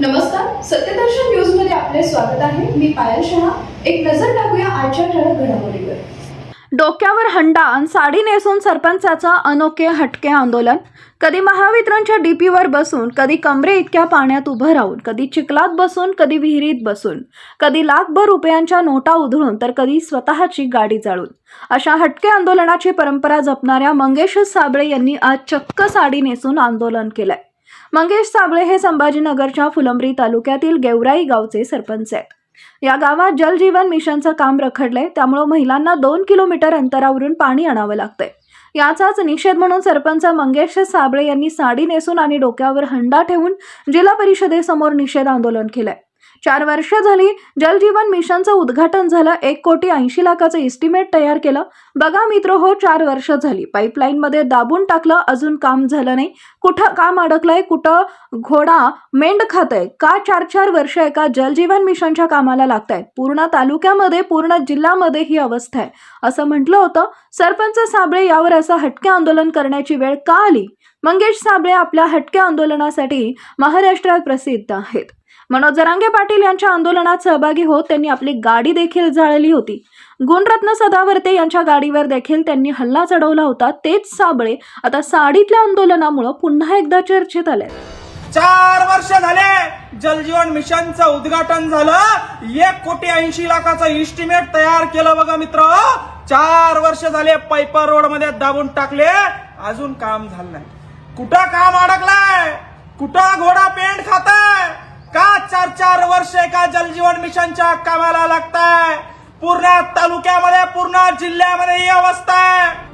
नमस्कार सत्यदर्शन न्यूजमध्ये आपले स्वागत आहे. मी पायल शहा. एक नजर टाकूया आजच्या ठळक घडामोडीवर. डोक्यावर हंडा आणि साडी नेसून सरपंचाचं अनोखे हटके आंदोलन. कधी महावितरणच्या डीपीवर बसून कधी कमरे इतक्या पाण्यात उभं राहून कधी चिखलात बसून कधी विहिरीत बसून कधी लाखभर रुपयांच्या नोटा उधळून तर कधी स्वतःची गाडी जाळून. अशा हटके आंदोलनाची परंपरा जपणाऱ्या मंगेश साबळे यांनी आज चक्क साडी नेसून आंदोलन केलंय. मंगेश साबळे हे संभाजीनगरच्या फुलंब्री तालुक्यातील गेवराई गावचे सरपंच आहेत. या गावात जलजीवन मिशनचं काम रखडलंय त्यामुळं महिलांना दोन किलोमीटर अंतरावरून पाणी आणावं लागतंय. याचाच निषेध म्हणून सरपंच मंगेश साबळे यांनी साडी नेसून आणि डोक्यावर हंडा ठेवून जिल्हा परिषदेसमोर निषेध आंदोलन केलंय. चार वर्ष झाली जलजीवन मिशनचं उद्घाटन झालं. एक कोटी ऐंशी लाखाचं इस्टिमेट तयार केलं. बघा मित्र हो चार वर्ष झाली. पाईपलाईनमध्ये दाबून टाकलं अजून काम झालं नाही. कुठं काम अडकलंय कुठं घोडा मेंढ खातंय? का चार चार वर्ष एका जलजीवन मिशनच्या कामाला लागतायत? पूर्ण तालुक्यामध्ये पूर्ण जिल्ह्यामध्ये ही अवस्था आहे. असं म्हटलं होतं. सरपंच साबळे यावर असं हटके आंदोलन करण्याची वेळ का आली? मंगेश साबळे आपल्या हटके आंदोलनासाठी महाराष्ट्रात प्रसिद्ध आहेत. मनोज जरांगे पाटील यांच्या आंदोलनात सहभागी होत त्यांनी आपली गाडी देखील जाळली होती. गुणरत्न सदावर्ते यांच्या गाडीवर देखील त्यांनी हल्ला चढवला होता. तेच साबळे आता साडीतल्या आंदोलनामुळे पुन्हा एकदा चर्चेत आले. चार वर्ष झाले जलजीवन मिशनचं उद्घाटन झालं. एक कोटी ऐंशी लाखाचं इस्टिमेट तयार केलं बघा मित्र. चार वर्ष झाले पैपर रोडमध्ये दाबून टाकले. अजून काम झालं नाही. कुठं काम अडकलाय? कुठं घोडा पेंट खात वर्षे एका जलजीवन मिशनच्या कामाला लागताय. पूर्ण तालुक्यामध्ये पूर्ण जिल्ह्यामध्ये ही अवस्था आहे.